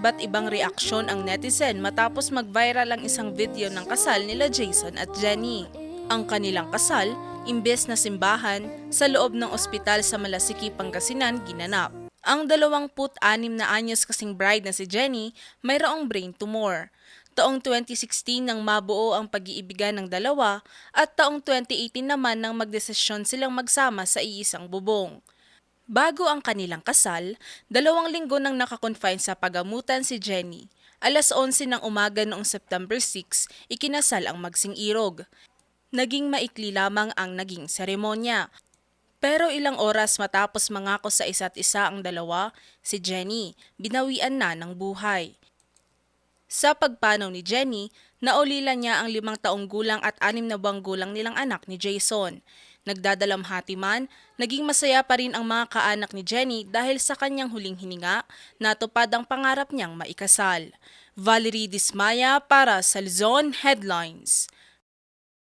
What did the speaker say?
iba't ibang reaksyon ang netizen matapos mag-viral ang isang video ng kasal nila Jason at Jenny. Ang kanilang kasal, imbes na simbahan, sa loob ng ospital sa Malasiki, Pangasinan, ginanap. Ang 26 na anyos kasing bride na si Jenny, mayroong brain tumor. Taong 2016 nang mabuo ang pag-iibigan ng dalawa at taong 2018 naman nang magdesisyon silang magsama sa iisang bubong. Bago ang kanilang kasal, dalawang linggo nang nakakonfine sa pagamutan si Jenny. Alas 11 ng umaga noong September 6, ikinasal ang magsing irog. Naging maikli lamang ang naging seremonya. Pero ilang oras matapos mangako sa isa't isa ang dalawa, si Jenny, binawian na ng buhay. Sa pagpanaw ni Jenny, naulila niya ang limang taong gulang at anim na buwang gulang nilang anak ni Jason. Nagdadalamhati man, naging masaya pa rin ang mga kaanak ni Jenny dahil sa kanyang huling hininga, natupad ang pangarap niyang maikasal. Valerie Dismaya para sa Luzon Headlines.